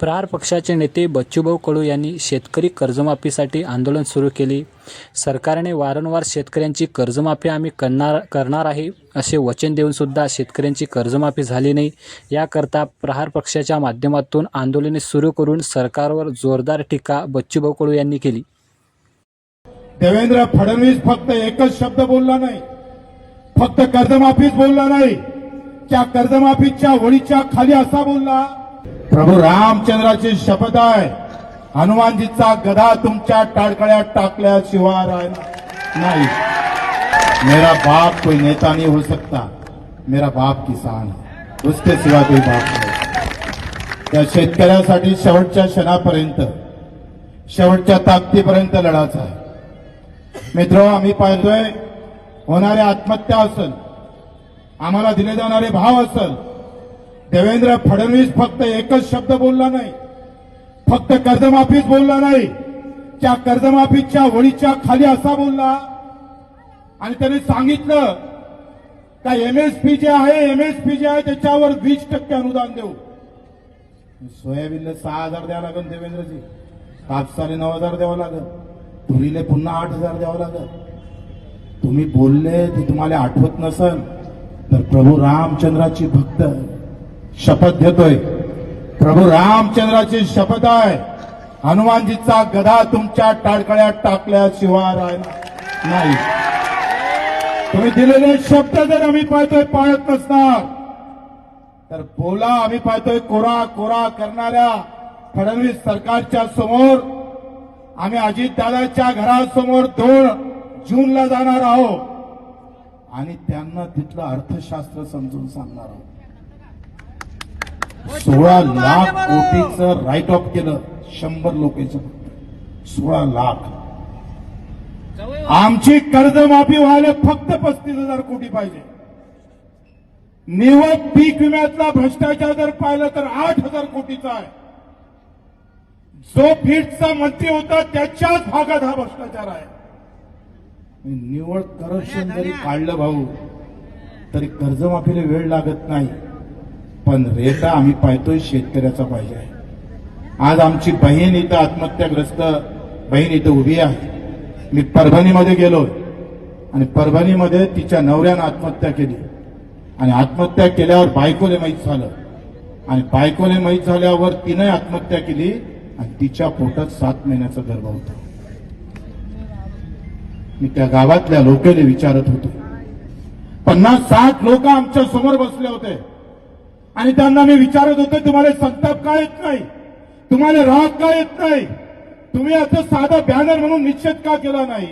प्रहार पक्षाचे नेते बच्चूभाऊ कडू यांनी शेतकरी कर्जमाफीसाठी आंदोलन सुरू केले. सरकारने वारंवार शेतकऱ्यांची कर्जमाफी आम्ही करणार करणार आहे असे वचन देऊनसुद्धा शेतकऱ्यांची कर्जमाफी झाली नाही. याकरता प्रहार पक्षाच्या माध्यमातून आंदोलने सुरू करून सरकारवर जोरदार टीका बच्चूभाऊ कडू यांनी केली. देवेंद्र फडणवीस फक्त एकच शब्द बोलला नाही. फक्त कर्जमाफीच बोलला नाही. त्या कर्जमाफीच्या वळीच्या खाली असा बोलला प्रभू रामचंद्राची शपथ आहे. हनुमानजीचा गदा तुमच्या टाळकळ्यात टाकल्याशिवाय राहणार नाही. मेरा बाप कोई नेता नहीं हो सकता. मेरा बाप किसान है. उसके सिवा कोई बाप नहीं. त्या शेतकऱ्यासाठी शेवटच्या क्षणापर्यंत शेवटच्या ताकदीपर्यंत लढाचा आहे. मित्र आम्ही पाहतोय होणाऱ्या आत्महत्या असेल आम्हाला दिले जाणारे भाव असेल देवेंद्र फडणवीस फक्त एकच शब्द बोलला नाही. फक्त कर्जमाफीच बोलला नाही. त्या कर्जमाफीच्या वळीच्या खाली असा बोलला. आणि त्याने सांगितलं का एमएसपी जे आहे एमएसपी जे आहे त्याच्यावर वीस टक्के अनुदान देऊ. सोयाबीनला सहा हजार द्यावं लागेल देवेंद्रजी. कापसाने नऊ हजार द्यावं लागेल. तुरीले पुन्हा आठ हजार द्यावं लागेल. तुम्ही बोलले ते तुम्हाला आठवत नसल तर प्रभू रामचंद्राची भक्त शपथ घेतोय. प्रभू रामचंद्राची शपथ आहे. हनुमानजीचा गदा तुमच्या टाळकळ्यात टाकल्याशिवाय राहणार नाही. तुम्ही दिलेले शब्द जर आम्ही पाहतोय पाळत नसणार. तर बोला आम्ही पाहतोय कोरा कोरा करणाऱ्या फडणवीस सरकारच्या समोर. आम्ही अजितदादाच्या घरासमोर दोन जूनला जाणार आहोत. आणि त्यांना तिथलं अर्थशास्त्र समजून सांगणार आहोत. सोळा लाख कोटीचं राईट ऑफ केलं. शंभर लोकांचं सोळा लाख. आमची कर्जमाफी व्हायला फक्त पस्तीस हजार कोटी पाहिजे. निवड पीक विम्यातला भ्रष्टाचार जर पाहिलं तर आठ हजार कोटीचा आहे. जो फीडचा मंत्री होता त्याच्याच भागात हा भ्रष्टाचार आहे. निवड करप्शन जरी काढलं भाऊ. तरी कर्जमाफीला वेळ लागत नाही. पण रेटा आम्ही पाहतोय शेतकऱ्याचा पाहिजे आहे. आज आमची बहीण इथं आत्महत्याग्रस्त बहीण इथं उभी आहे. मी परभणीमध्ये गेलो आणि परभणीमध्ये तिच्या नवऱ्यानं आत्महत्या केली. आणि आत्महत्या केल्यावर बायकोले माहीत झालं. आणि बायकोले माहीत झाल्यावर तिने आत्महत्या केली आणि तिच्या पोटात सात महिन्याचा गर्भ होता. मी त्या गावातल्या लोकेने विचारत होतो. पन्नास साठ लोक आमच्यासमोर बसले होते. आणि त्यांना मी विचारत होतो तुम्हाला संताप का येत नाही? तुम्हाला राग का येत नाही? तुम्ही असं साधा बॅनर म्हणून निश्चित का केला नाही?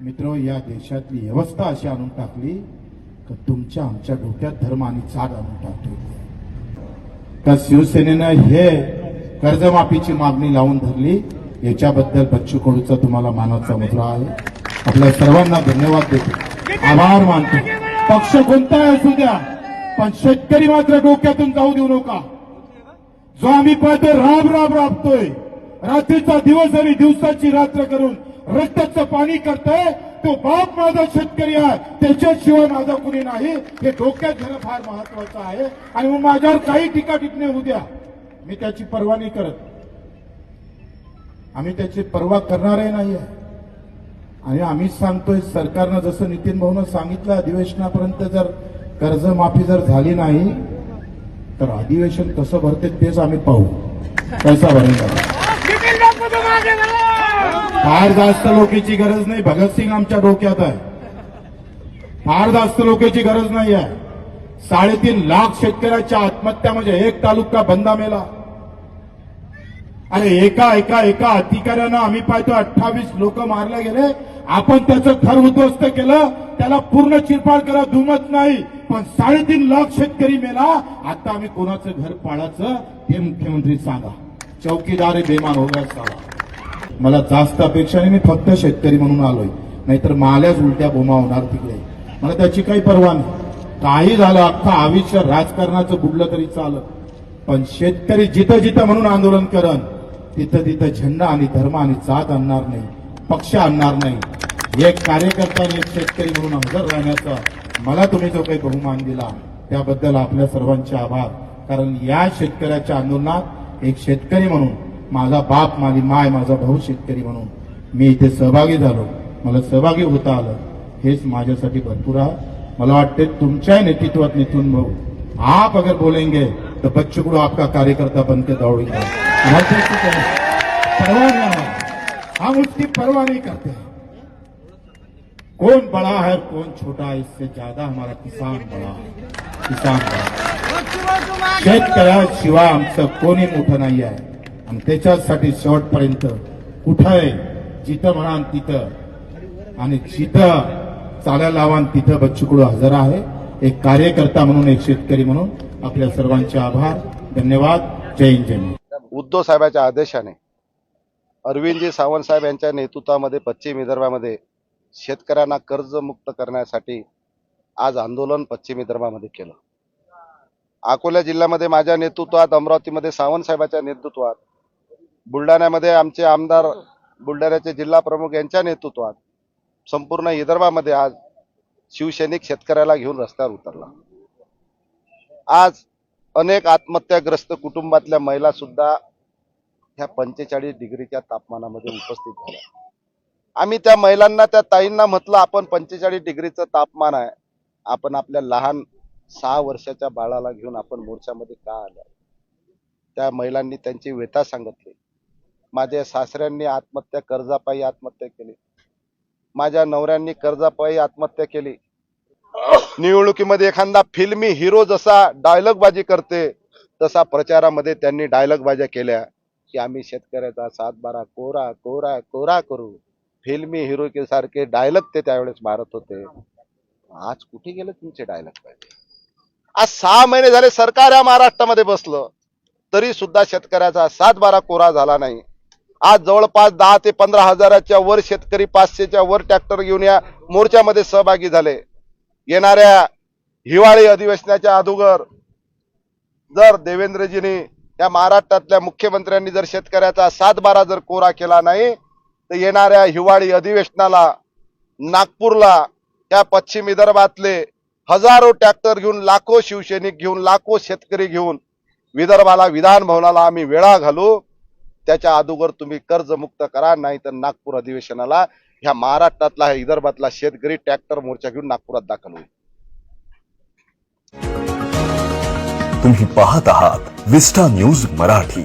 मित्र या देशातली व्यवस्था अशी आणून टाकली तर तुमच्या आमच्या डोक्यात धर्म आणि चाड आणून टाकतो. तर शिवसेनेनं हे कर्जमाफीची मागणी लावून धरली. याच्याबद्दल बच्चू कडूचा तुम्हाला मानाचा मुद्रा आहे. आपल्या सर्वांना धन्यवाद देतो. आभार मानतो. पक्ष कोणताही असू द्या. पण शेतकरी मात्र डोक्यातून जाऊ देऊ नका. जो आम्ही पाहतोय राब राब राबतोय. रात्रीचा दिवस आणि दिवसाची रात्र करून रक्ताचं पाणी करतोय तो बाप माझा शेतकरी आहे. त्याच्याशिवाय माझा कुणी नाही. हे डोक्यात घेणं फार महत्वाचं आहे. आणि मग माझ्यावर काही टीका टिपणे होऊ द्या. मी त्याची पर्वा नाही करत. आम्ही त्याची पर्वा करणारही नाही आहे. आणि आम्हीच सांगतोय सरकारनं जसं नितीन भाऊनं सांगितलं अधिवेशनापर्यंत जर कर्जमाफी जर झाली नाही तर अधिवेशन कसं भरते तेच आम्ही पाहू. पैसा भरून फार जास्त लोकेची गरज नाही. भगतसिंग आमच्या डोक्यात आहे. फार जास्त लोकांची गरज नाही आहे. साडेतीन लाख शेतकऱ्याच्या आत्महत्या म्हणजे एक तालुका बंदा मेला अरे एका एका एका अधिकाऱ्यानं आम्ही पाहतो अठ्ठावीस लोक मारले गेले. आपण त्याचं खर उद्ध्वस्त केलं. त्याला पूर्ण चिरपाड करा. दुमत नाही. पण साडेतीन लाख शेतकरी मेला. आता आम्ही कोणाचं घर पाडायचं हे मुख्यमंत्री सांगा. चौकीदार बेमान होगा सांगा मला जास्त अपेक्षा नाही मी फक्त शेतकरी म्हणून आलोय. नाहीतर माल्याच उलट्या बोमा होणार तिकडे. मला त्याची काही परवा नाही. काही झालं अख्खा आयुष्य राजकारणाचं बुडलं तरी चालत. पण शेतकरी जिथं जिथं म्हणून आंदोलन करण तिथं तिथं झेंडा आणि धर्म आणि जात आणणार नाही पक्ष आणणार नाही. एक कार्यकर्ता आणि एक शेतकरी म्हणून हजर राहण्याचा मला तुम्ही जो काही बहुमान दिला त्याबद्दल आपल्या सर्वांचे आभार. कारण या शेतकऱ्याच्या आंदोलनात एक शेतकरी म्हणून माझा बाप माझी माय माझा भाऊ शेतकरी म्हणून मी इथे सहभागी झालो. मला सहभागी होता आलं. हेच माझ्यासाठी भरपूर आहे. मला वाटते तुमच्या नेतृत्वात नेतून भाऊ. आप अगर बोलेंगे तो बच्चों को आपका कार्यकर्ता बनके दौड़ेंगे. हमारे को क्या है? परवाह नहीं हो. हम उसकी परवाह नहीं करते हैं. कौन बड़ा है कौन छोटा है इससे ज्यादा हमारा किसान बड़ा है। किसान बड़ा शेतकऱ्याशिवाय आमचं कोणी मोठं नाही आहे आणि त्याच्यासाठी शेवटपर्यंत कुठं आहे जिथं म्हणाल तिथं. आणि जिथं चालायला लावान तिथं बच्चूकडू हजर आहे. एक कार्यकर्ता म्हणून एक शेतकरी म्हणून आपल्या सर्वांचे आभार. धन्यवाद. जय हिंद जय उद्धव साहेबांच्या आदेशाने अरविंदजी सावंत साहेब यांच्या नेतृत्वामध्ये पश्चिम विदर्भामध्ये शेतकऱ्यांना कर्जमुक्त करण्यासाठी आज आंदोलन पश्चिम विदर्भामध्ये केलं. अकोला जिल्ह्यामध्ये माझ्या नेतृत्वात अमरावतीमध्ये सावंत साहेबांच्या नेतृत्वात बुलढाण्यामध्ये आमचे आमदार बुलढाण्याचे जिल्हा प्रमुख यांच्या नेतृत्वात संपूर्ण विदर्भामध्ये आज शिवसैनिक शेतकऱ्याला घेऊन रस्त्यावर उतरला. आज अनेक आत्महत्याग्रस्त कुटुंबातल्या महिला सुद्धा ह्या पंचेचाळीस डिग्रीच्या तापमानामध्ये उपस्थित झाल्या. आम्ही त्या महिलांना त्या ताईंना म्हटलं आपण पंचेचाळीस डिग्रीचं तापमान आहे. आपण आपल्या लहान सहा वर्षाच्या बाळाला घेऊन आपण मोर्चामध्ये का आलो त्या महिलांनी त्यांची व्यथा सांगितली. माझ्या सासऱ्यांनी आत्महत्या कर्जापायी आत्महत्या केली. माझ्या नवऱ्यांनी कर्जापायी आत्महत्या केली. निवडणुकीमध्ये एखादा फिल्मी हिरो जसा डायलॉगबाजी करते तसा प्रचारामध्ये त्यांनी डायलॉगबाज्या केल्या की आम्ही शेतकऱ्याचा सात बारा कोरा कोरा कोरा करू. फिल्मी हिरो के सारखे डायलॉग ते त्यावेळेस मारत होते. आज कुठे गेले तुमचे डायलॉग पाहिजे? आज सहा महिने झाले सरकार या महाराष्ट्रामध्ये बसलं. तरी सुद्धा शेतकऱ्याचा सात बारा कोरा झाला नाही. आज जवळपास दहा ते पंधरा हजाराच्या वर शेतकरी पाचशेच्या वर ट्रॅक्टर घेऊन या मोर्चामध्ये सहभागी झाले. येणाऱ्या हिवाळी अधिवेशनाच्या अगोदर जर देवेंद्रजींनी या महाराष्ट्रातल्या मुख्यमंत्र्यांनी जर शेतकऱ्याचा सात बारा जर कोरा केला नाही तर येणाऱ्या हिवाळी अधिवेशनाला नागपूरला या पश्चिम विदर्भातले हजारो ट्रॅक्टर घेऊन लाखो शिवसैनिक घेऊन लाखो शेतकरी घेऊन विदर्भाला विधान भवनाला आम्ही वेळा घालू. त्याच्या अगोदर तुम्ही कर्जमुक्त करा नाही तर नागपूर अधिवेशनाला ह्या महाराष्ट्रातला विदर्भातला शेतकरी ट्रॅक्टर मोर्चा घेऊन नागपुरात दाखल होईल. तुम्ही पाहत आहात विस्टा न्यूज मराठी.